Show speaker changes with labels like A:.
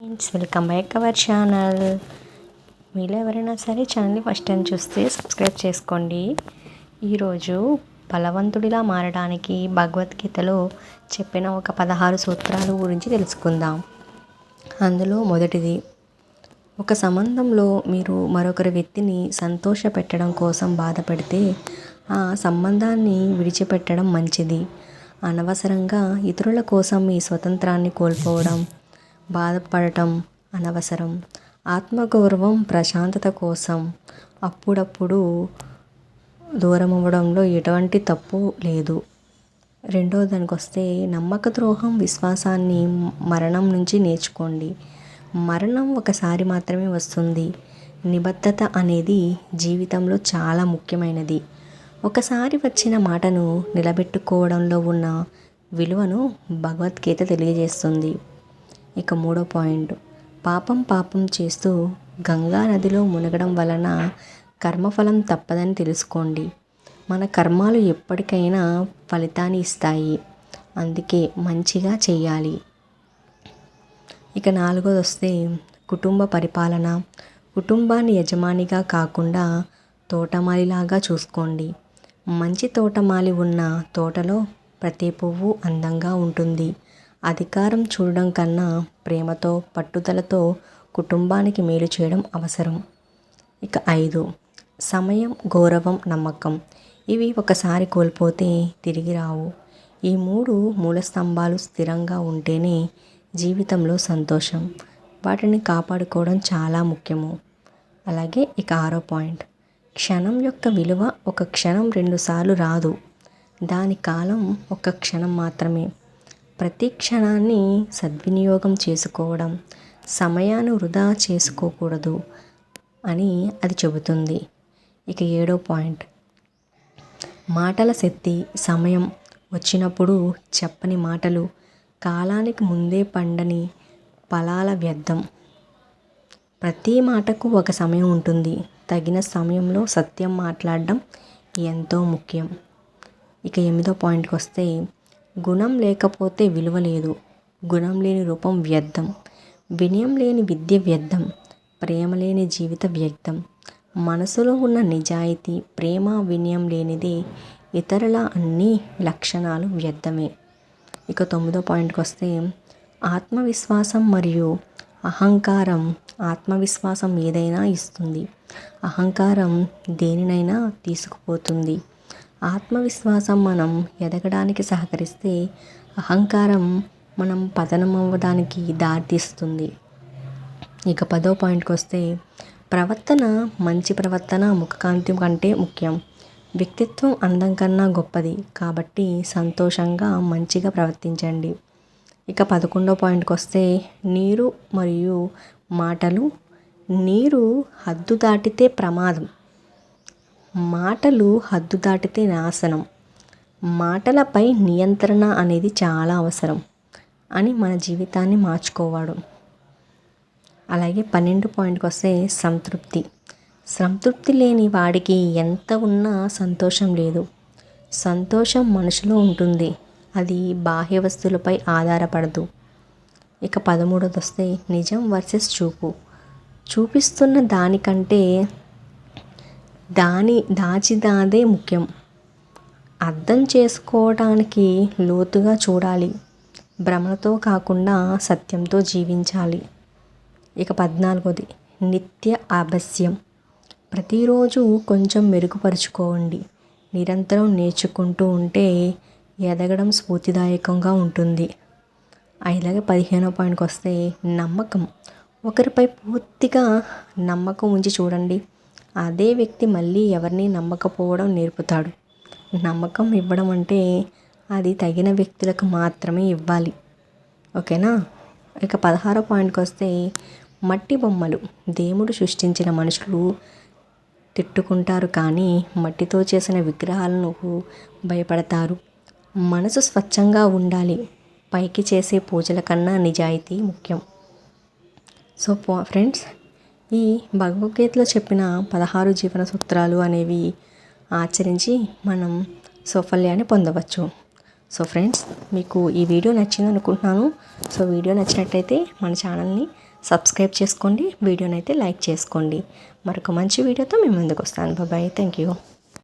A: Friends welcome back our channel. మీలో ఎవరైనా సరే ఛానల్ని ఫస్ట్ టైం చూస్తే సబ్స్క్రైబ్ చేసుకోండి. ఈరోజు బలవంతుడిలా మారడానికి భగవద్గీతలో చెప్పిన ఒక పదహారు సూత్రాలు గురించి తెలుసుకుందాం. అందులో మొదటిది ఒక సంబంధంలో మీరు మరొకరి వ్యక్తిని సంతోష పెట్టడం కోసం బాధపడితే ఆ సంబంధాన్ని విడిచిపెట్టడం మంచిది. అనవసరంగా ఇతరుల కోసం మీ స్వతంత్రాన్ని కోల్పోవడం బాధపడటం అనవసరం. ఆత్మగౌరవం ప్రశాంతత కోసం అప్పుడప్పుడు దూరం అవ్వడంలో ఎటువంటి తప్పు లేదు. రెండో దానికి వస్తే నమ్మక ద్రోహం విశ్వాసాన్ని మరణం నుంచి నేర్చుకోండి. మరణం ఒకసారి మాత్రమే వస్తుంది. నిబద్ధత అనేది జీవితంలో చాలా ముఖ్యమైనది. ఒకసారి వచ్చిన మాటను నిలబెట్టుకోవడంలో ఉన్న విలువను భగవద్గీత తెలియజేస్తుంది. ఇక మూడో పాయింట్. పాపం పాపం చేస్తూ గంగా నదిలో మునగడం వలన కర్మఫలం తప్పదని తెలుసుకోండి. మన కర్మాలు ఎప్పటికైనా ఫలితాన్ని ఇస్తాయి. అందుకే మంచిగా చేయాలి ఇక నాలుగోది వస్తే కుటుంబ పరిపాలన. కుటుంబాన్ని యజమానిగా కాకుండా తోటమాలిలాగా చూసుకోండి. మంచి తోటమాలి ఉన్న తోటలో ప్రతి పువ్వు అందంగా ఉంటుంది. అధికారం చూడడం కన్నా ప్రేమతో పట్టుదలతో కుటుంబానికి మేలు చేయడం అవసరం. ఇక ఐదు సమయం గౌరవం నమ్మకం. ఇవి ఒకసారి కోల్పోతే తిరిగి రావు. ఈ మూడు మూల స్తంభాలు స్థిరంగా ఉంటేనే జీవితంలో సంతోషం. వాటిని కాపాడుకోవడం చాలా ముఖ్యము. అలాగే ఇక ఆరో పాయింట్ క్షణం యొక్క విలువ ఒక క్షణం రెండుసార్లు రాదు. దాని కాలం ఒక క్షణం మాత్రమే. ప్రతి క్షణాన్ని సద్వినియోగం చేసుకోవడం సమయాన్ని వృధా చేసుకోకూడదు అని అది చెబుతుంది. ఇక ఏడో పాయింట్. మాటల శక్తి సమయం వచ్చినప్పుడు చెప్పని మాటలు కాలానికి ముందే పండని ఫలాల వ్యర్థం. ప్రతి మాటకు ఒక సమయం ఉంటుంది. తగిన సమయంలో సత్యం మాట్లాడడం ఎంతో ముఖ్యం. ఇక ఎనిమిదో పాయింట్కి వస్తే గుణం లేకపోతే విలువ లేదు. గుణం లేని రూపం వ్యర్థం. వినయం లేని విద్య వ్యర్థం. ప్రేమ లేని జీవిత వ్యర్థం. మనసులో ఉన్న నిజాయితీ ప్రేమ వినయం లేనిదే ఇతరుల అన్ని లక్షణాలు వ్యర్థమే. ఇక తొమ్మిదో పాయింట్కి వస్తే ఆత్మవిశ్వాసం మరియు అహంకారం ఆత్మవిశ్వాసం ఏదైనా ఇస్తుంది. అహంకారం దేనినైనా తీసుకుపోతుంది. ఆత్మవిశ్వాసం మనం ఎదగడానికి సహకరిస్తే అహంకారం మనం పతనం అవ్వడానికి దారితీస్తుంది. ఇక పదో పాయింట్కి వస్తే ప్రవర్తన మంచి ప్రవర్తన ముఖకాంతి కంటే ముఖ్యం. వ్యక్తిత్వం అందం కన్నా గొప్పది కాబట్టి సంతోషంగా మంచిగా ప్రవర్తించండి. ఇక పదకొండో పాయింట్కి వస్తే నీరు మరియు మాటలు. నీరు హద్దు దాటితే ప్రమాదం. మాటలు హద్దు దాటితే నాశనం. మాటలపై నియంత్రణ అనేది చాలా అవసరం అని మన జీవితాన్ని మార్చుకోవాడు. అలాగే పన్నెండు పాయింట్కి వస్తే సంతృప్తి. సంతృప్తి లేని వాడికి ఎంత ఉన్నా సంతోషం లేదు. సంతోషం మనసులో ఉంటుంది. అది బాహ్య వస్తువులపై ఆధారపడదు. ఇక పదమూడోది వస్తే నిజం వర్సెస్ చూపు. చూపిస్తున్న దానికంటే దాని దాచిదాదే ముఖ్యం. అర్థం చేసుకోవడానికి లోతుగా చూడాలి. భ్రమలతో కాకుండా సత్యంతో జీవించాలి. ఇక పద్నాలుగోది. నిత్య ఆభస్యం. ప్రతిరోజు కొంచెం మెరుగుపరుచుకోండి. నిరంతరం నేర్చుకుంటూ ఉంటే ఎదగడం స్ఫూర్తిదాయకంగా ఉంటుంది. అలాగే పదిహేనో పాయింట్కి వస్తే నమ్మకం. ఒకరిపై పూర్తిగా నమ్మకం ఉంచి చూడండి. అదే వ్యక్తి మళ్ళీ ఎవరిని నమ్మకపోవడం నేర్పుతాడు. నమ్మకం ఇవ్వడం అంటే అది తగిన వ్యక్తులకు మాత్రమే ఇవ్వాలి. ఓకేనా? ఇక పదహారో పాయింట్కి వస్తే మట్టి బొమ్మలు దేవుడు సృష్టించిన మనుషులు తిట్టుకుంటారు కానీ మట్టితో చేసిన విగ్రహాలను భయపడతారు. మనసు స్వచ్ఛంగా ఉండాలి. పైకి చేసే పూజల కన్నా నిజాయితీ ముఖ్యం. సో ఫ్రెండ్స్ ఈ భగవద్గీతలో చెప్పిన పదహారు జీవన సూత్రాలు అనేవి ఆచరించి మనం సౌఫల్యాన్ని పొందవచ్చు. సో ఫ్రెండ్స్ మీకు ఈ వీడియో నచ్చింది అనుకుంటున్నాను సో వీడియో నచ్చినట్టయితే మన ఛానల్ని సబ్స్క్రైబ్ చేసుకోండి వీడియోనైతే లైక్ చేసుకోండి. మరొక మంచి వీడియోతో మేము ముందుకు వస్తాను. బాబాయ్ థ్యాంక్ యూ